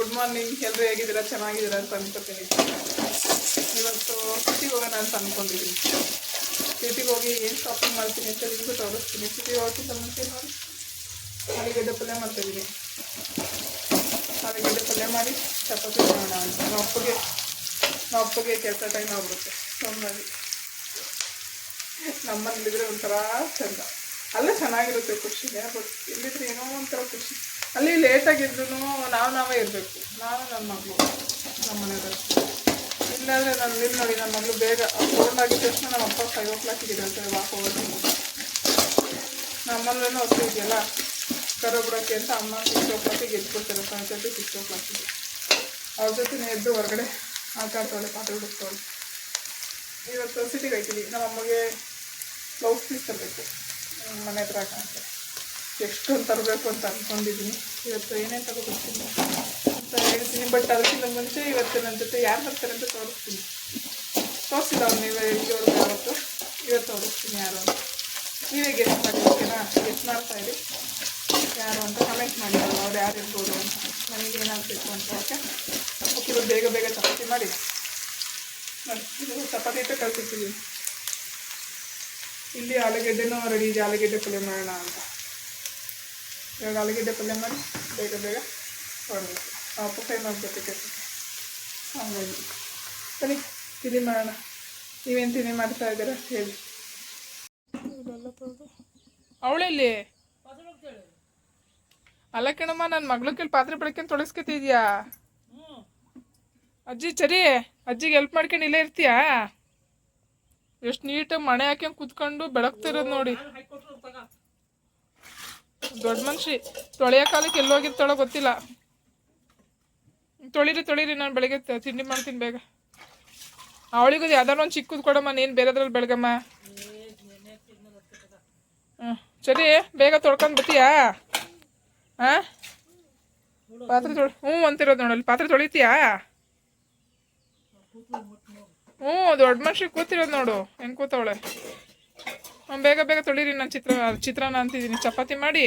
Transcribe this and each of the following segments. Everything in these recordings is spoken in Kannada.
ಗುಡ್ ಮಾರ್ನಿಂಗ್ ಎಲ್ಲರೂ ಹೇಗಿದ್ದೀರಾ? ಚೆನ್ನಾಗಿದ್ದೀರಾ ಅಂತ ಅನ್ಕೋತೀನಿ. ಇವತ್ತು ಸಿಟಿಗೆ ಹೋಗೋಣ ಅಂತ ಅನ್ಕೊಂಡಿದ್ದೀನಿ ಸಿಟಿಗೆ ಹೋಗಿ ಏನು ಶಾಪಿಂಗ್ ಮಾಡ್ತೀನಿ ಅಂತ ನಿಮಗೂ ತೋರಿಸ್ತೀನಿ. ಸಿಟಿಗೆ ಹೋಗಿ ಮುಂಚೆ ನೋಡಿ. ಆಲೂಗಡ್ಡೆ ಪಲ್ಯ ಮಾಡ್ತಾಯಿದ್ದೀನಿ. ಆಲೂಗಡ್ಡೆ ಪಲ್ಯ ಮಾಡಿ ಚಪಾತಿ ಮಾಡೋಣ ಅಂತ. ನಮ್ಮ ಅಪ್ಪಗೆ ನಾವು ಅಪ್ಪಗೆ ಕೆಲಸ ಟೈಮ್ ಆಗ್ಬಿಡುತ್ತೆ. ಸೋಮವಾರಿ. ನಮ್ಮಲ್ಲಿದ್ರೆ ಒಂಥರ ಚಂದ. ಅಲ್ಲೇ ಚೆನ್ನಾಗಿರುತ್ತೆ ಖುಷಿನೇ, ಬಟ್ ಇಲ್ಲಿದ್ರೆ ಏನೋ ಒಂಥರ ಖುಷಿ. ಅಲ್ಲಿ ಲೇಟಾಗಿದ್ರು ನಾವು ನಾವೇ ಇರಬೇಕು. ನಾನು ನನ್ನ ಮಗಳು ನಮ್ಮ ಮನೆಯವರು. ಇಲ್ಲಾಂದರೆ ನಾನು ಇಲ್ಲಿ ನೋಡಿ ನನ್ನ ಮಗಳು ಬೇಗ ಆಗಿದ್ದ ತಕ್ಷಣ ನಮ್ಮ ಅಪ್ಪ ಫೈವ್ ಓ ಕ್ಲಾಕಿಗೆ ಅಂತ ವಾಕ್ ಹೋಗೋದು ನಮ್ಮಲ್ಲೂ ಹೊಸ ಇದೆಯಲ್ಲ ಕರೋಬಿಡೋಕ್ಕೆ ಅಂತ ಅಮ್ಮ ಸಿಕ್ಸ್ ಓ ಕ್ಲಾಕಿಗೆ ಅಂತ ಹೇಳಿ ಸಿಕ್ಸ್ ಓ ಕ್ಲಾಕಿಗೆ ಅವ್ರ ಜೊತೆ ಎದ್ದು ಹೊರಗಡೆ ಆಟ ಆಡ್ತಾಳೆ ಪಾತ್ರೆ ಹುಡುಕ್ತಾಳೆ ಇವತ್ತು ಸಿಟಿಗೆ ಹೋಗ್ತೀವಿ ನಮ್ಮ ಅಮ್ಮಗೆ ಬ್ಲೌಸ್ ಪೀಸ್ ತರಬೇಕು. ಮನೆ ಹತ್ರ ಹಾಕಂತೆ ಎಷ್ಟೊಂದು ತರಬೇಕು ಅಂತ ಅಂದ್ಕೊಂಡಿದ್ದೀನಿ ಇವತ್ತು ಏನೇನು ತಗೋಬೇಕು ಅಂತ ಹೇಳ್ತೀನಿ. ಬಟ್ ಅದಕ್ಕಿಂತ ಮುಂಚೆ ಇವತ್ತು ನನ್ನ ಜೊತೆ ಯಾರು ಬರ್ತಾರೆ ಅಂತ ತೋರಿಸ್ತೀನಿ. ತೋರಿಸಿಲ್ಲ ಅವ್ರು ನೀವೇ ಇಲ್ಲಿವರೆಗೂ ಯಾವತ್ತು. ಇವತ್ತು ತೋರಿಸ್ತೀನಿ ಯಾರು ಅಂತ. ನೀವೇ ಗೆಸ್ಟ್ ಮಾಡಿ ಗೆಸ್ಟ್ ಮಾಡ್ತಾ ಇರಿ. ಯಾರು ಅಂತ ಕಮೆಂಟ್ ಮಾಡಿ. ಅವ್ರು ಯಾರು ಇರ್ಬೋದು ಅಂತ. ನನಗೆ ಏನಾಗಬೇಕು ಅಂತ, ಓಕೆ? ಓಕೆ ಇವತ್ತು ಬೇಗ ಬೇಗ ಚಪಾತಿ ಮಾಡಿ. ಚಪಾತಿ ಇಟ್ಟು ಕಳ್ಸಿರ್ತೀವಿ ಇಲ್ಲಿ ಆಲೂಗೆಡ್ಡೆನೂ ರೆಡಿ ಇದೆ. ಆಲೂಗೆಡ್ಡೆ ಪಲ್ಯ ಮಾಡೋಣ ಅಂತ. ಇವಾಗ ಆಲೂಗೆಡ್ಡೆ ಪಲ್ಯ ಮಾಡಿ ಬೇಗ ಬೇಗ ಹೊರಬೇಕು ಅಪ್ಪ ಫ್ರೈ ಮಾಡ್ಬೇಕು ಹಂಗಾಗಿ ಸರಿ ತಿಳಿ ಮಾಡೋಣ ನೀವೇನು ತಿಳಿ ಮಾಡ್ತಾ ಇದ್ದೀರಾ ಹೇಳಿ ಅವಳೆಲ್ಲಿ ಅಲ್ಲ ಕಣಮ್ಮ ನನ್ನ ಮಗಳ ಕೇಳಿ ಪಾತ್ರೆ ಬೆಳಕಂತ ತೊಳಸ್ಕೊತಿದ್ಯಾ ಅಜ್ಜಿ ಸರಿ ಅಜ್ಜಿಗೆ ಹೆಲ್ಪ್ ಮಾಡ್ಕೊಂಡು ಇಲ್ಲೇ ಇರ್ತೀಯಾ ಎಷ್ಟು ನೀಟಾಗಿ ಮಣೆ ಹಾಕ್ಯಂಗೆ ಕುತ್ಕೊಂಡು ಬೆಳಗ್ತಿರೋದು ನೋಡಿ ದೊಡ್ಡ ಮನುಷ್ಯ ತೊಳೆಯೋ ಕಾಲಕ್ಕೆ ಎಲ್ಲೋಗಿರ್ತಾಳೋ ಗೊತ್ತಿಲ್ಲ. ತೊಳಿರಿ ತೊಳಿರಿ, ನಾನು ಬೆಳಗ್ಗೆ ತಿಂಡಿ ಮಾಡ್ತೀನಿ ಬೇಗ. ಅವಳಿಗೂ ಯಾವ್ದಾರು ಒಂದು ಚಿಕ್ಕದು ಕೊಡಮ್ಮ, ನೀನು ಬೇರೆದ್ರಲ್ಲಿ ಬೆಳಗಮ್ಮ. ಹ್ಞೂ ಸರಿ, ಬೇಗ ತೊಳ್ಕೊಂಡು ಬರ್ತೀಯಾ ಹಾಂ ಪಾತ್ರೆ ತೊಳಿ ಹ್ಞೂ ಅಂತಿರೋದು ನೋಡಲ್ಲಿ ಪಾತ್ರೆ ತೊಳಿತೀಯಾ? ಹ್ಞೂ, ದೊಡ್ಡ ಮನುಷ್ಯ ಕೂತಿರೋದು ನೋಡು. ಹೆಂಗೆ ಕೂತವಳೆ? ಬೇಗ ಬೇಗ ತೊಳಿರಿ ನಾನು ಚಿತ್ರ, ಚಿತ್ರಾನ್ನ ಅಂತಿದ್ದೀನಿ. ಚಪಾತಿ ಮಾಡಿ,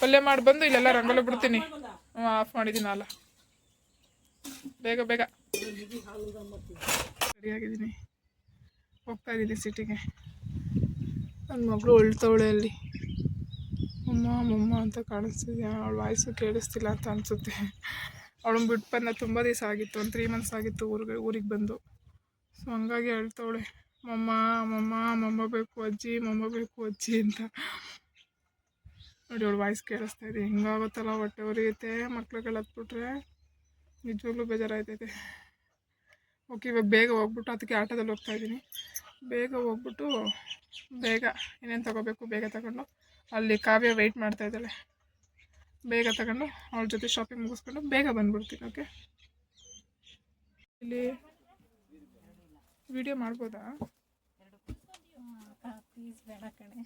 ಪಲ್ಯ ಮಾಡಿ ಬಂದು ಇಲ್ಲೆಲ್ಲ ರಂಗೋಲಿ ಬಿಡ್ತೀನಿ. ಹ್ಞೂ ಆಫ್ ಮಾಡಿದ್ದೀನಿ ಅಲ್ಲ. ಬೇಗ ಬೇಗ. ರೆಡಿಯಾಗಿದ್ದೀನಿ ಹೋಗ್ತಾ ಇದ್ದೀನಿ ಸಿಟಿಗೆ. ನನ್ನ ಮಗಳು ಅಳ್ತವಳೆ ಅಲ್ಲಿ. ಅಮ್ಮ ಮಮ್ಮ ಅಂತ ಕಾಣಿಸ್ತಿದ್ಯಾ ಅವಳ ವಾಯ್ಸು ಕೇಳಿಸ್ತಿಲ್ಲ ಅಂತ ಅನಿಸುತ್ತೆ. ಅವಳನ್ನ ಬಿಟ್ಟು ಬಂದ ತುಂಬ ದಿವಸ ಆಗಿತ್ತು. ಒಂದು ತ್ರೀ ಮಂತ್ಸ್ ಆಗಿತ್ತು ಊರಿಗೆ ಊರಿಗೆ ಬಂದು. ಸೊ ಹಂಗಾಗಿ ಹೇಳ್ತವಳೆ ಮಮ್ಮ ಮಮ್ಮ ಮಮ್ಮ ಬೇಕು ಅಜ್ಜಿ, ಮಮ್ಮ ಬೇಕು ಅಜ್ಜಿ ಅಂತ. ನೋಡಿ ಅವಳು ವಾಯ್ಸ್ ಕೇಳಿಸ್ತಾ ಇದೆ. ಹೆಂಗಾಗುತ್ತಲ್ಲ ಹೊಟ್ಟೆ ಉರಿಯುತ್ತೆ. ಮಕ್ಳುಗಳು ಹತ್ಬಿಟ್ರೆ ನಿಜವಾಗ್ಲೂ ಬೇಜಾರಾಯ್ತೈತೆ. ಓಕೆ, ಇವಾಗ ಬೇಗ ಹೋಗ್ಬಿಟ್ಟು ಅದಕ್ಕೆ ಆಟೋದಲ್ಲಿ ಹೋಗ್ತಾ ಇದ್ದೀನಿ. ಬೇಗ ಹೋಗ್ಬಿಟ್ಟು ಬೇಗ ಏನೇನು ತಗೋಬೇಕು ಬೇಗ ತಗೊಂಡು ಅಲ್ಲಿ ಕಾವ್ಯ ವೆಯ್ಟ್ ಮಾಡ್ತಾ ಇದ್ದಾಳೆ. ಬೇಗ ತಗೊಂಡು ಅವಳ ಜೊತೆ ಶಾಪಿಂಗ್ ಮುಗಿಸ್ಕೊಂಡು ಬೇಗ ಬಂದ್ಬಿಡ್ತೀನಿ, ಓಕೆ? ಇಲ್ಲಿ ವಿಡಿಯೋ ಮಾಡ್ಬೋದಾ? ಪ್ಲೀಸ್ ಬೇಡ ಕಣೆ.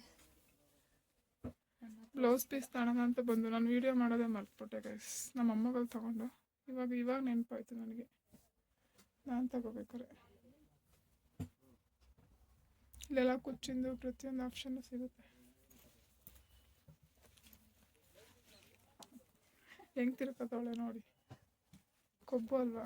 ಬ್ಲೌಸ್ ಪೀಸ್ ತಗೋಣ ಅಂತ ಬಂದು ನಾನು ವಿಡಿಯೋ ಮಾಡೋದೇ ಮರ್ತ್ಬಿಟ್ಟೆ ಗೈಸ್ ನಮ್ಮ ಅಮ್ಮಗಳು ತಗೊಂಡು. ಇವಾಗ ಇವಾಗ ನೆನಪಾಯ್ತು ನನಗೆ. ನಾನು ತಗೋಬೇಕಾರೆ ಇಲ್ಲೆಲ್ಲ ಕುಚ್ಚಿಂದು ಪ್ರತಿಯೊಂದು ಆಪ್ಷನ್ ಸಿಗುತ್ತೆ. ಹೆಂಗೆ ತಿರ್ಕೋತಾವಳೆ ನೋಡಿ. ಕೊಬ್ಬು ಅಲ್ವಾ?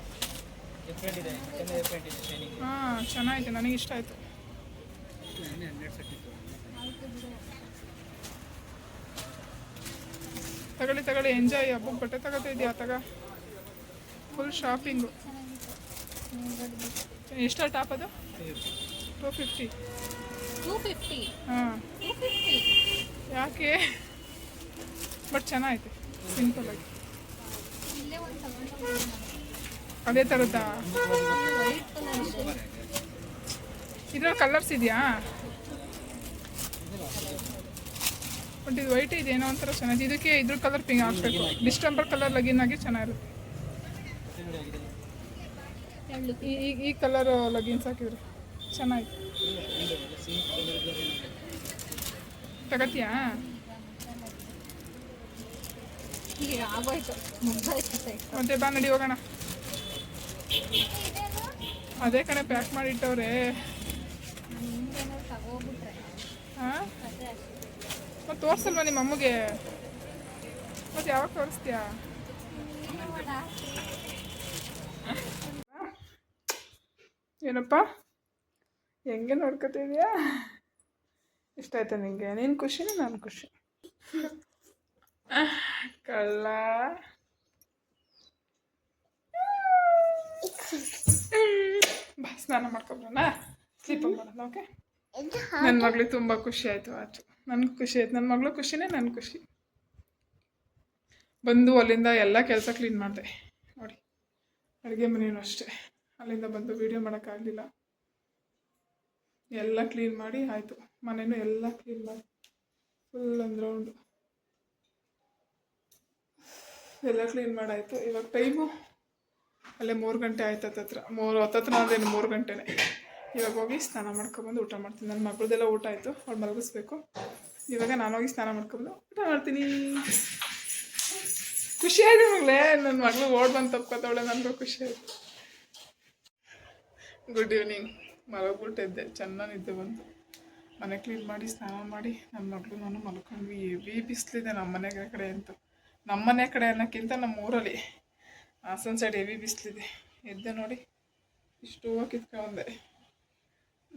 ಹಾಂ ಚೆನ್ನಾಗಿದೆ ನನಗೆ ಇಷ್ಟ ಆಯಿತು. ತಗೊಳ್ಳಿ ತಗೊಳ್ಳಿ ಎಂಜಾಯ್ ಹಬ್ಬಕ್ಕೆ ಬಟ್ಟೆ ತಗೋತಾ ಇದೆಯಾ ತಗ. ಫುಲ್ ಶಾಪಿಂಗು ಎಷ್ಟು ಟಾಪ್ ಅದು? ಟೂ ಫಿಫ್ಟಿ ಟೂ ಫಿಫ್ಟಿ ಹಾಂ. ಯಾಕೆ? ಬಟ್ ಚೆನ್ನಾಗೈತೆ ಸಿಂಪಲ್ ಆಗಿ. ಇಲ್ಲೇ ಒಂದು ತಗೊಂಡು ಅದೇ ಥರದ್ದಾ ಇದ್ರಲ್ಲಿ ಕಲರ್ಸ್ ಇದೆಯಾ? ಬಟ್ ಇದು ವೈಟ್ ಇದೆ ಏನೋ ಒಂಥರ ಚೆನ್ನಾಗಿದೆ. ಇದಕ್ಕೆ ಇದ್ರ ಕಲರ್ ಪಿಂಕ್ ಹಾಕ್ಬೇಕು. ಡಿಸ್ಟೆಂಬರ್ ಕಲರ್ ಲಗಿನ್ ಆಗಿ ಚೆನ್ನಾಗಿರುತ್ತೆ. ಈ ಈ- ಕಲರ್ ಲಗಿನ್ಸ್ ಹಾಕಿದ್ರು ಚೆನ್ನಾಗಿ ತಗತಿಯಾ? ಮತ್ತೆ ಬಾ ನಡಿ ಹೋಗೋಣ. ಅದೇ ಕಡೆ ಪ್ಯಾಕ್ ಮಾಡಿ ಇಟ್ಟವ್ರೆ ನಿಮ್ಗೇನೋ ತಗೋಬಿಟ್ರೆ ಹಾಂ? ಮತ್ತೆ ತೋರ್ಸಲ್ವಾ ನಿಮ್ಮ ಅಮ್ಮಗೆ? ಮತ್ತೆ ಯಾವಾಗ ತೋರಿಸ್ತೀಯಾ? ಏನಪ್ಪ? ಹೆಂಗೆ ನೋಡ್ಕೊತಿದ್ಯಾ ಇಷ್ಟ ಆಯ್ತಾ ನಿಂಗೆ? ನೀನು ಖುಷಿನೇ ನಾನು ಖುಷಿ? ಕಳ್ಳ ಬಾ ಸ್ನಾನ ಮಾಡ್ಕೊಬರೋಣ? ಸ್ಲೀಪ್ ಮಾಡೋಣ ಓಕೆ ನನ್ನ ಮಗಳಿಗೆ ತುಂಬ ಖುಷಿ ಆಯಿತು ಆಯಿತು ನನಗೆ ಖುಷಿ ಆಯ್ತು. ನನ್ನ ಮಗಳು ಖುಷಿನೇ ನನ್ನ ಖುಷಿ. ಬಂದು ಅಲ್ಲಿಂದ ಎಲ್ಲ ಕೆಲಸ ಕ್ಲೀನ್ ಮಾಡಿದೆ. ನೋಡಿ ಅಡುಗೆ ಮನೆಯೂ ಅಷ್ಟೇ. ಅಲ್ಲಿಂದ ಬಂದು ವೀಡಿಯೋ ಮಾಡೋಕ್ಕಾಗಲಿಲ್ಲ ಎಲ್ಲ ಕ್ಲೀನ್ ಮಾಡಿ ಆಯಿತು. ಮನೆಯೂ ಎಲ್ಲ ಕ್ಲೀನ್ ಮಾಡಿ. ಫುಲ್ ಒಂದು ರೌಂಡು ಎಲ್ಲ ಕ್ಲೀನ್ ಮಾಡಾಯಿತು. ಇವಾಗ ಟೈಮು ಅಲ್ಲೇ ಮೂರು ಗಂಟೆ ಆಯ್ತು ಹತ್ತತ್ರ ಮೂರು ಹತ್ತತ್ರ ಅದೇನು ಮೂರು ಗಂಟೆನೇ. ಇವಾಗ ಹೋಗಿ ಸ್ನಾನ ಮಾಡ್ಕೊಬಂದು ಊಟ ಮಾಡ್ತೀನಿ. ನನ್ನ ಮಗಳದೆಲ್ಲ ಊಟ ಆಯಿತು. ಅವ್ಳು ಮಲಗಿಸ್ಬೇಕು. ಇವಾಗ ನಾನು ಹೋಗಿ ಸ್ನಾನ ಮಾಡ್ಕೊಬಂದು ಊಟ ಮಾಡ್ತೀನಿ. ಖುಷಿ ಆಯ್ತು ಮಗಳೇ. ನನ್ನ ಮಗಳು ಓಡ್ ಬಂದು ತಪ್ಕೊತಾವಳೆ. ನನಗೂ ಖುಷಿ ಆಯ್ತು. ಗುಡ್ ಈವ್ನಿಂಗ್ ಮಲಗ್ಬಿಟ್ಟು ಎದ್ದೆ. ಚೆನ್ನಾಗಿ ನಿದ್ದೆ ಬಂತು. ಮನೆ ಕ್ಲೀನ್ ಮಾಡಿ, ಸ್ನಾನ ಮಾಡಿ ನನ್ನ ಮಗಳು ನಾನು ಮಲ್ಕೊಂಡ್ವಿ. ಹೆವಿ ಬಿಸಿಲಿದೆ ನಮ್ಮ ಮನೆ ಕಡೆ ಅಂತ. ನಮ್ಮ ಮನೆ ಕಡೆ ಅನ್ನೋಕ್ಕಿಂತ ನಮ್ಮ ಊರಲ್ಲಿ ಹಾಸನ ಸೈಡ್ ಹೆವಿ ಬಿಸಿಲಿದೆ. ಎದ್ದೆ ನೋಡಿ, ಇಷ್ಟು ಹೂವು ಕಿತ್ಕೊಂಡೆ.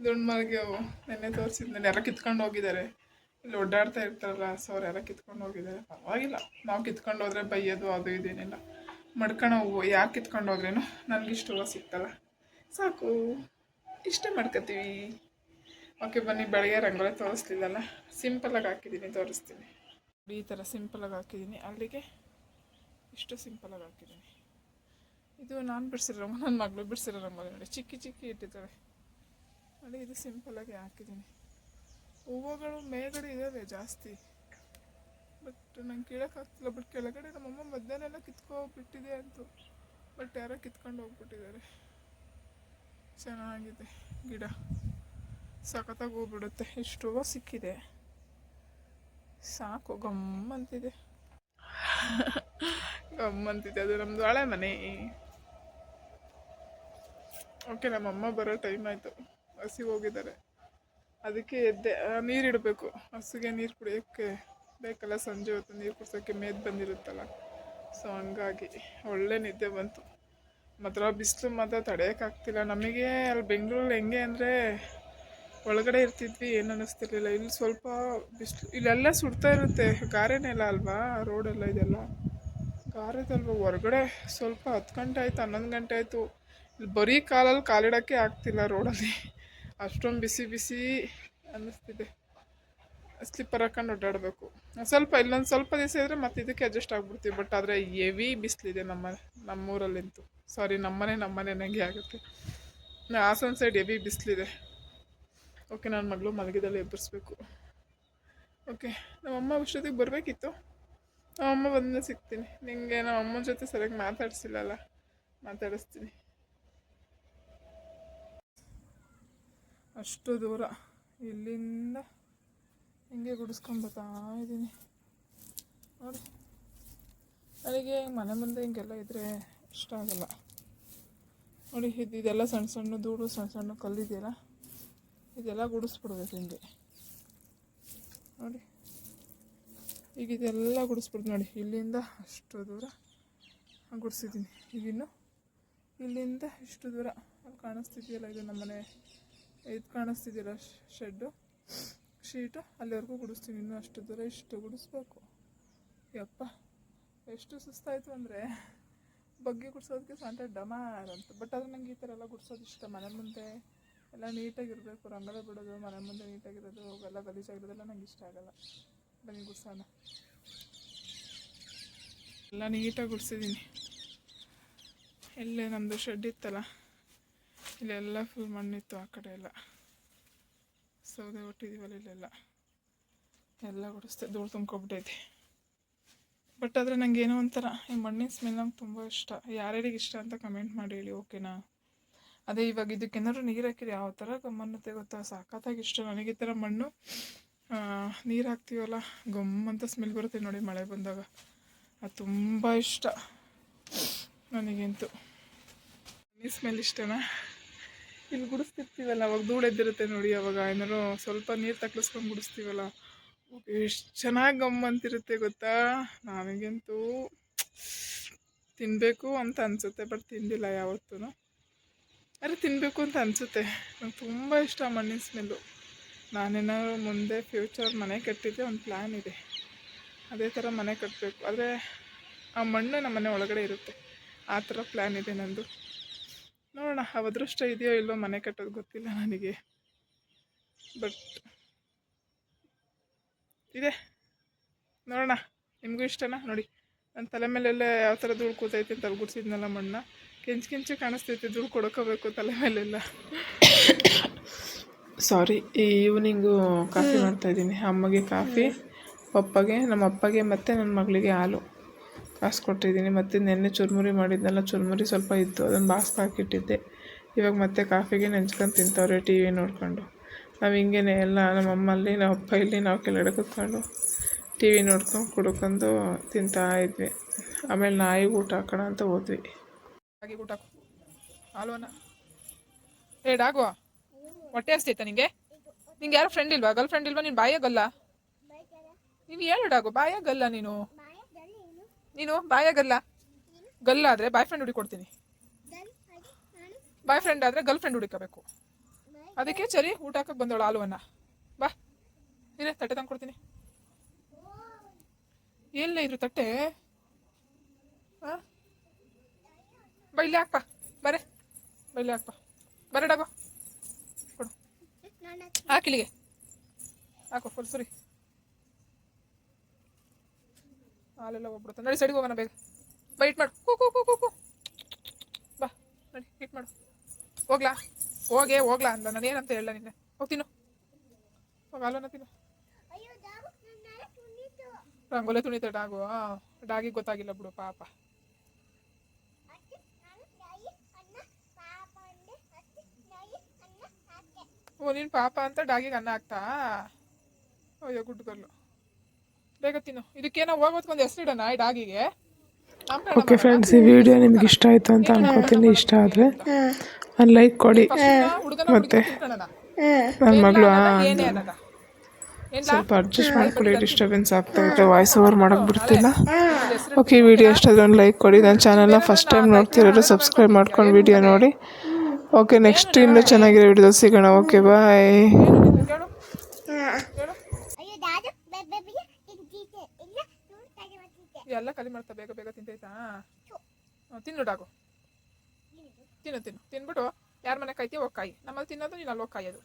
ದುಂಡು ಮಲ್ಗೆ ಹೂವು ನೆನ್ನೆ ತೋರಿಸಿದ್ಮೇಲೆ ಯಾರೋ ಕಿತ್ಕೊಂಡು ಹೋಗಿದ್ದಾರೆ. ಇಲ್ಲಿ ಓಡಾಡ್ತಾ ಇರ್ತಾರಲ್ಲ ಸೊ ಅವ್ರು ಯಾರ ಕಿತ್ಕೊಂಡು ಹೋಗಿದ್ದಾರೆ. ಪರವಾಗಿಲ್ಲ, ನಾವು ಕಿತ್ಕೊಂಡು ಹೋದ್ರೆ ಬೈಯೋದು ಅದು ಇದೇನಿಲ್ಲ ಮಡ್ಕೊಳೋ ಹೂವು, ಯಾರು ಕಿತ್ಕೊಂಡು ನನಗೆ ನನಗಿಷ್ಟು ಹೂವು ಸಿಗ್ತಲ್ಲ. ಸಾಕು, ಇಷ್ಟೇ ಮಾಡ್ಕೋತೀವಿ. ಓಕೆ, ಬನ್ನಿ, ಬೆಳಗ್ಗೆ ರಂಗೋಲಿ ತೋರಿಸ್ಲಿಲ್ಲಲ್ಲ ಸಿಂಪಲಾಗಿ ಹಾಕಿದ್ದೀನಿ, ತೋರಿಸ್ತೀನಿ. ಈ ಥರ ಸಿಂಪಲಾಗಿ ಹಾಕಿದ್ದೀನಿ, ಅಲ್ಲಿಗೆ ಇಷ್ಟು ಸಿಂಪಲಾಗಿ ಹಾಕಿದ್ದೀನಿ. ಇದು ನಾನು ಬಿಡಿಸಿರೋ ನನ್ನ ಮಗಳು ಬಿಡಿಸಿರೋ ರಂಗೋಲಿ ನೋಡಿ. ಚಿಕ್ಕಿ ಚಿಕ್ಕಿ ಇಟ್ಟಿದ್ದಾವೆ. ನೋಡಿ, ಇದು ಸಿಂಪಲಾಗಿ ಹಾಕಿದ್ದೀನಿ. ಹೂವುಗಳು ಮೇಲ್ಗಡೆ ಇದ್ದಾವೆ ಜಾಸ್ತಿ. ಬಟ್ ನಂಗೆ ಕೀಳೋಕ್ಕಾಗ್ತಿಲ್ಲ ಬಟ್ ಕೆಳಗಡೆ ನಮ್ಮಮ್ಮ ಮಧ್ಯಾಹ್ನ ಕಿತ್ಕೊಬಿಟ್ಟಿದೆ ಅಂತ. ಬಟ್ ಯಾರೋ ಕಿತ್ಕೊಂಡು ಹೋಗ್ಬಿಟ್ಟಿದ್ದಾರೆ. ಚೆನ್ನಾಗಿದೆ ಗಿಡ. ಸಖತ್ತಾಗಿ ಹೋಗ್ಬಿಡುತ್ತೆ ಎಷ್ಟೋ ಸಿಕ್ಕಿದೆ. ಸಾಕು, ಗಮ್ಮಂತಿದೆ. ಗಮ್ಮಂತಿದೆ. ಅದು ನಮ್ಮದು ಹಳೆ ಮನೆ. ಓಕೆ ನಮ್ಮಮ್ಮ ಬರೋ ಟೈಮ್ ಆಯಿತು. ಹಸಿ ಹೋಗಿದ್ದಾರೆ. ಅದಕ್ಕೆ ಎದ್ದೆ ನೀರು ಇಡಬೇಕು. ಹಸುಗೆ ನೀರು ಕುಡಿಯೋಕ್ಕೆ ಬೇಕಲ್ಲ, ಸಂಜೆ ಹೊತ್ತು ನೀರು ಕುಡ್ಸೋಕ್ಕೆ ಮೇದ್ ಬಂದಿರುತ್ತಲ್ಲ. ಸೊ ಹಂಗಾಗಿ ಒಳ್ಳೆ ನಿದ್ದೆ ಬಂತು. ಮಾತ್ರ ಬಿಸಿಲು ಮಾತ್ರ ತಡೆಯೋಕ್ಕಾಗ್ತಿಲ್ಲ ನಮಗೆ ಅಲ್ಲಿ ಬೆಂಗಳೂರಲ್ಲಿ ಹೆಂಗೆ ಅಂದರೆ ಒಳಗಡೆ ಇರ್ತಿದ್ವಿ, ಏನು ಅನ್ನಿಸ್ತಿರ್ಲಿಲ್ಲ ಇಲ್ಲಿ ಸ್ವಲ್ಪ ಬಿಸಿಲು, ಇಲ್ಲೆಲ್ಲ ಸುಡ್ತಾ ಇರುತ್ತೆ. ಗಾರೆನೆಲ್ಲ ಅಲ್ವಾ ರೋಡೆಲ್ಲ ಇದೆಲ್ಲ. ಗಾರೆದಲ್ವ, ಹೊರಗಡೆ ಸ್ವಲ್ಪ ಹತ್ತು ಗಂಟೆ ಆಯಿತು, ಹನ್ನೊಂದು ಗಂಟೆ ಆಯಿತು. ಇಲ್ಲಿ ಬರೀ ಕಾಲಲ್ಲಿ ಕಾಲಿಡೋಕ್ಕೆ ಆಗ್ತಿಲ್ಲ ರೋಡಲ್ಲಿ. ಅಷ್ಟೊಂದು ಬಿಸಿ ಬಿಸಿ ಅನ್ನಿಸ್ತಿದೆ. ಸ್ಲಿಪ್ಪರ್ ಹಾಕೊಂಡು ಓಡಾಡಬೇಕು. ಸ್ವಲ್ಪ ಇಲ್ಲೊಂದು ಸ್ವಲ್ಪ ದಿವಸ ಇದ್ದರೆ ಮತ್ತೆ ಇದಕ್ಕೆ ಅಡ್ಜಸ್ಟ್ ಆಗ್ಬಿಡ್ತೀವಿ. ಬಟ್ ಆದರೆ ಎವಿ ಬಿಸಿಲಿದೆ ನಮ್ಮ, ನಮ್ಮೂರಲ್ಲಂತೂ. ಸಾರಿ ನಮ್ಮನೆ ನಮ್ಮನೆ ನನಗೆ ಆಗುತ್ತೆ. ಹಾಸನ ಸೈಡ್ ಎವಿ ಬಿಸಿಲಿದೆ. ಓಕೆ ನನ್ನ ಮಗಳು ಮಲಗಿದಲ್ಲಿ ಎಬ್ಬರಿಸ್ಬೇಕು ಓಕೆ ನಮ್ಮಮ್ಮ ಅಷ್ಟೊತ್ತಿಗೆ ಬರಬೇಕಿತ್ತು. ನಮ್ಮಮ್ಮ ಬಂದ ಸಿಗ್ತೀನಿ. ನಿಮಗೆ ನಮ್ಮ ಅಮ್ಮನ ಜೊತೆ ಸರಿಯಾಗಿ ಮಾತಾಡಿಸಿಲ್ಲಲ್ಲ? ಮಾತಾಡಿಸ್ತೀನಿ. ಅಷ್ಟು ದೂರ. ಇಲ್ಲಿಂದ ಹಿಂಗೆ ಗುಡಿಸ್ಕೊಂಡು ಬರ್ತಾ ಇದ್ದೀನಿ ನೋಡಿ. ನನಗೆ ಮನೆ ಮುಂದೆ ಹಿಂಗೆಲ್ಲ ಇದ್ದರೆ ಇಷ್ಟ ಆಗಲ್ಲ. ನೋಡಿ, ಇದು ಇದೆಲ್ಲ ಸಣ್ಣ ಸಣ್ಣ ಧೂಳು, ಸಣ್ಣ ಸಣ್ಣ ಕಲ್ಲಿದೆಯಲ್ಲ ಇದೆಲ್ಲ ಗುಡಿಸ್ಬಿಡ್ಬೇಕು ಹಿಂಗೆ. ನೋಡಿ. ಈಗ ಇದೆಲ್ಲ ಗುಡಿಸ್ಬಿಡ್ದು ನೋಡಿ. ಇಲ್ಲಿಂದ ಅಷ್ಟು ದೂರ ಗುಡಿಸಿದ್ದೀನಿ ಈಗಿನ್ನು ಇಲ್ಲಿಂದ ಇಷ್ಟು ದೂರ ಅಲ್ಲಿ ಕಾಣಿಸ್ತಿದೆಯಲ್ಲ ಇದು ನಮ್ಮನೆ ಇದು ಕಾಣಿಸ್ತಿದ್ದೀರ ಶೆಡ್ಡು? ಶೀಟು? ಅಲ್ಲಿವರೆಗೂ ಗುಡಿಸ್ತೀನಿ ಇನ್ನೂ ಅಷ್ಟು ದೂರ ಇಷ್ಟು ಗುಡಿಸ್ಬೇಕು. ಯಪ್ಪ, ಎಷ್ಟು ಸುಸ್ತಾಯಿತು ಅಂದರೆ ಬಗ್ಗೆ ಗುಡಿಸೋದಕ್ಕೆ ಸೊಂಟ ಡಮಾರ್ ಅಂತ. ಬಟ್ ಅದು ನಂಗೆ ಈ ಥರ ಎಲ್ಲ ಗುಡಿಸೋದು ಇಷ್ಟ. ಮನೆ ಮುಂದೆ ಎಲ್ಲ ನೀಟಾಗಿರಬೇಕು ರಂಗೋಲಿ ಬಿಡೋದು, ಮನೆ ಮುಂದೆ ನೀಟಾಗಿರೋದು ಅವೆಲ್ಲ ಗಲೀಜಾಗಿರೋದೆಲ್ಲ ನಂಗೆ ಇಷ್ಟ ಆಗಲ್ಲ. ಬನ್ನಿ ಗುಡ್ಸೋಣ. ಎಲ್ಲ ನೀಟಾಗಿ ಗುಡಿಸಿದ್ದೀನಿ. ಎಲ್ಲೇ ನಮ್ಮದು ಶೆಡ್ ಇತ್ತಲ್ಲ. ಇಲ್ಲೆಲ್ಲ ಫುಲ್ ಮಣ್ಣಿತ್ತು ಆ ಕಡೆ ಎಲ್ಲ. ಸೌದೆ ಒಟ್ಟಿದ್ದೀವಲ್ಲ ಇಲ್ಲೆಲ್ಲ. ಎಲ್ಲ ಗುಡಿಸ್ತೆ ಧೂಳು ತುಂಬ್ಕೊಬಿಟ್ಟೈತೆ. ಬಟ್ ಆದರೆ ನಂಗೆ ಏನೋ ಒಂಥರ, ಈ ಮಣ್ಣಿನ ಸ್ಮೆಲ್ ನಂಗೆ ತುಂಬ ಇಷ್ಟ. ಯಾರ್ಯಾರಿಗೆ ಇಷ್ಟ ಅಂತ ಕಮೆಂಟ್ ಮಾಡಿ ಹೇಳಿ ಓಕೆನಾ ಅದೇ ಇವಾಗ ಇದಕ್ಕೇನಾದ್ರು ನೀರು ಹಾಕಿದ್ರೆ ಯಾವ ಥರ ಗಮ್ಮನ್ನತೆ ಗೊತ್ತಾ? ಸಾಕತ್ತಾಗಿ ಇಷ್ಟ. ನನಗೆ ಈ ಥರ ಮಣ್ಣು ನೀರು ಹಾಕ್ತೀವಲ್ಲ ಗಮ್ಮಂತ ಸ್ಮೆಲ್ ಬರುತ್ತೆ ನೋಡಿ ಮಳೆ ಬಂದಾಗ. ಅದು ತುಂಬ ಇಷ್ಟ. ನನಗಂತೂ. ಸ್ಮೆಲ್ ಇಷ್ಟನಾ? ಇಲ್ಲಿ ಗುಡಿಸ್ತಿರ್ತೀವಲ್ಲ, ಅವಾಗ ಧೂಳು ಎದ್ದಿರುತ್ತೆ ನೋಡಿ, ಅವಾಗ ಏನಾರು ಸ್ವಲ್ಪ ನೀರು ತಕ್ಳಿಸ್ಕೊಂಡು ಗುಡಿಸ್ತೀವಲ್ಲ. ಎಷ್ಟು ಚೆನ್ನಾಗಿ ಗಮ್ಮಂತಿರುತ್ತೆ ಗೊತ್ತಾ? ನನಗಂತೂ ತಿನ್ನಬೇಕು ಅಂತ ಅನಿಸುತ್ತೆ, ಬಟ್ ತಿಂದಿಲ್ಲ ಯಾವತ್ತೂ ಅರೆ ತಿನ್ನಬೇಕು ಅಂತ ಅನಿಸುತ್ತೆ. ನಂಗೆ ತುಂಬ ಇಷ್ಟ ಮಣ್ಣಿನ ಸ್ಮೆಲ್ಲು. ನಾನೇನಾದ್ರು ಮುಂದೆ ಫ್ಯೂಚರ್ ಮನೆ ಕಟ್ಟಿದ್ದೆ ಒಂದು ಪ್ಲ್ಯಾನ್ ಇದೆ. ಅದೇ ಥರ ಮನೆ ಕಟ್ಟಬೇಕು ಆದರೆ ಆ ಮಣ್ಣು ನಮ್ಮ ಮನೆ ಒಳಗಡೆ ಇರುತ್ತೆ. ಆ ಥರ ಪ್ಲ್ಯಾನ್ ಇದೆ ನಂದು. ನೋಡೋಣ ಅದೃಷ್ಟ ಇದೆಯೋ ಇಲ್ಲೋ ಮನೆ ಕಟ್ಟೋದು ಗೊತ್ತಿಲ್ಲ ನನಗೆ. ಬಟ್ ಇದೆ. ನೋಡೋಣ ನಿಮಗೂ ಇಷ್ಟನಾ? ನೋಡಿ ನನ್ನ ತಲೆ ಮೇಲೆಲ್ಲ ಯಾವ ಥರ ಧೂಳು ಕೂತೈತೆ ಅಂತ ಗುಡ್ಸಿದ್ನಲ್ಲ ಮಣ್ಣ. ಕೆಂಚು ಕೆಂಚು ಕಾಣಿಸ್ತೈತೆ ಧೂಳು ಕೊಡ್ಕೋಬೇಕು ತಲೆ ಮೇಲೆಲ್ಲ. ಸಾರಿ ಈ ಈವ್ನಿಂಗು ಕಾಫಿ ಮಾಡ್ತಾ ಇದ್ದೀನಿ. ಅಮ್ಮಗೆ ಕಾಫಿ ಪಪ್ಪಗೆ ನಮ್ಮ ಅಪ್ಪಗೆ ಮತ್ತು ನನ್ನ ಮಗಳಿಗೆ ಹಾಲು. ಕಾಸು ಕೊಟ್ಟಿದ್ದೀನಿ. ಮತ್ತು ನೆನ್ನೆ ಚುರುಮುರಿ ಮಾಡಿದ್ನಲ್ಲ, ಚುರುಮುರಿ ಸ್ವಲ್ಪ ಇತ್ತು. ಅದನ್ನು ಬಾಸ್ಗೆ ಹಾಕಿಟ್ಟಿದ್ದೆ. ಇವಾಗ ಮತ್ತೆ ಕಾಫಿಗೆ ನೆಂಚ್ಕೊಂಡು ತಿಂತವ್ರೆ ಟಿ ವಿ ನೋಡ್ಕೊಂಡು. ನಾವು ಹಿಂಗೇನೆ ಎಲ್ಲ ನಮ್ಮಮ್ಮಲ್ಲಿ ನಮ್ಮ ಅಪ್ಪ ಇಲ್ಲಿ, ನಾವು ಕೆಳಗಡೆ ಕೂತ್ಕೊಂಡು ಟಿ ವಿ ನೋಡ್ಕೊಂಡು ಕುಡ್ಕೊಂಡು ತಿಂತಾ ಇದ್ವಿ. ಆಮೇಲೆ ನಾಯಿಗೆ ಊಟ ಹಾಕೋಣ ಅಂತ ಹೋದ್ವಿ. ಹಾಗೆ ಊಟ ಹಾಕು. ಏಡ್ ಏ ಡಾಗುವ ಹೊಟ್ಟೆ ಹಸ್ತೈತಾ ನಿಂಗೆ? ನಿಂಗೆ ಯಾರು ಫ್ರೆಂಡ್ ಇಲ್ವಾ? ಗರ್ಲ್ ಫ್ರೆಂಡ್ ಇಲ್ವಾ? ನೀನು ಬಾಯಾಗಲ್ಲ ನೀನು ಹೇಳು ಡಾಗು ಬಾಯಾಗಲ್ಲ ನೀನು? ನೀನು ಬಾಯಾಗಲ್ಲ ಗಲ್ಲ. ಆದರೆ ಬಾಯ್ ಫ್ರೆಂಡ್ ಹುಡುಕೊಡ್ತೀನಿ. ಬಾಯ್ ಫ್ರೆಂಡ್ ಆದರೆ ಗರ್ಲ್ ಫ್ರೆಂಡ್ ಹುಡುಕಬೇಕು. ಅದಕ್ಕೆ ಸರಿ ಊಟ ಹಾಕಕ್ಕೆ ಬಂದವಳು ಹಾಲುವನ್ನ. ಬಾ. ಇರೇ ತಟ್ಟೆ ತಂದು ಕೊಡ್ತೀನಿ. ಎಲ್ಲ ಇದ್ರು ತಟ್ಟೆ? ಹಾಂ ಬೈಲಿ ಹಾಕ್ಪ. ಬರೇ. ಬೈಲಿ ಹಾಕ್ಪ. ಬರೇ ಡಾಗು ಕೊಡು. ಹಾಕಿಲಿಗೆ ಹಾಕು ಫುಲ್ ಸುರಿ. ಹಾಲೆಲ್ಲ ಹೋಗ್ಬಿಡುತ್ತೆ. ನಡಿ ಸೈಡಿಗೆ ಹೋಗೋಣ ಬೇಗ. ಇಟ್ ಮಾಡು. ಕೂ ಕೂ ಕೂ ಕೂ ಕೂ ಬಾ ನಡಿ ಇಟ್ ಮಾಡು. ಹೋಗ್ಲಾ? ಹೋಗೇ ಹೋಗ್ಲಾ ಅಂದ ನಾನು ಏನಂತ ಹೇಳ ನಿನ್ನೆ ಹೋಗ್ತೀನು ಹೋಗ ಹಾಲನ್ನ ತಿನ್ನು. ರಂಗೋಲೆ ತುಣಿತ ಡಾಗು. ಡಾಗಿಗೆ ಗೊತ್ತಾಗಿಲ್ಲ ಬಿಡು ಪಾಪ. ಓ ನೀನು ಪಾಪ ಅಂತ ಡಾಗಿಗೆ ಅನ್ನ ಆಗ್ತಾ ಅಯ್ಯೋ ಗುಡ್ ಗರ್ಲು ಬೇಗ ತಿನ್ನು. ಇದಕ್ಕೇನೋ ಹೋಗೋದ್ಕೊಂದು ಹೆಸರಿಡೋಣ ಈ ಡಾಗಿಗೆ. ಓಕೆ ಫ್ರೆಂಡ್ಸ್ ಈ ವಿಡಿಯೋ ನಿಮ್ಗೆ ಇಷ್ಟ ಆಯಿತು ಅಂತ ಅನ್ಕೋತೀನಿ. ಇಷ್ಟ ಆದರೆ ಒಂದು ಲೈಕ್ ಕೊಡಿ. ಮತ್ತೆ ನನ್ನ ಮಗಳು ಏನೇ ಅನ್ನದ ಏನ್ಲ ಸ್ವಲ್ಪ ಅಡ್ಜಸ್ಟ್ ಮಾಡ್ಕೊಳ್ಳಿ ಡಿಸ್ಟರ್ಬೆನ್ಸ್ ಆಗ್ತಾ ಇದೆ ವಾಯ್ಸ್ ಓವರ್ ಮಾಡೋಕ್ಕೆ ಬಿಡ್ತಿಲ್ಲ. ಓಕೆ ಈ ವಿಡಿಯೋ ಇಷ್ಟ ಆದರೆ ಒಂದು ಲೈಕ್ ಕೊಡಿ. ನನ್ನ ಚಾನಲ್ನ ಫಸ್ಟ್ ಟೈಮ್ ನೋಡ್ತಿರೋರು ಸಬ್ಸ್ಕ್ರೈಬ್ ಮಾಡ್ಕೊಂಡು ವಿಡಿಯೋ ನೋಡಿ. ಓಕೆ ನೆಕ್ಸ್ಟ್ ಇನ್ನೂ ಚೆನ್ನಾಗಿರೋ ವಿಡಿಯೋ ಸಿಗೋಣ. ಓಕೆ ಬಾಯ್ ಹೇಳು ಹೇಳು ಅಯ್ಯೋ ದಾದು ಬೇಬಿಗೆ ತಿಂತಿದ್ದೆ ಇಲ್ಲ ನೋಡ್ತಾಗೆ ಬರ್ತಿದ್ದೆ ಎಲ್ಲ ಕಲಿ ಮಾಡ್ತಾ ಬೇಗ ಬೇಗ ತಿಂತೈತಾ ತಿನ್ನು ಡಾಗು. ತಿನ್ನು ತಿನ್ನು. ತಿನ್ಬಿಟ್ಟು ಯಾರ ಮನೆ ಕಾಯ್ತೀಯ ಹೋಗಿ ಕಾಯಿ. ನಮ್ಮಲ್ಲಿ ತಿನ್ನೋದು ನೀನು ಅಲ್ಲಿ ಹೋಗಿ ಕಾಯೋದು.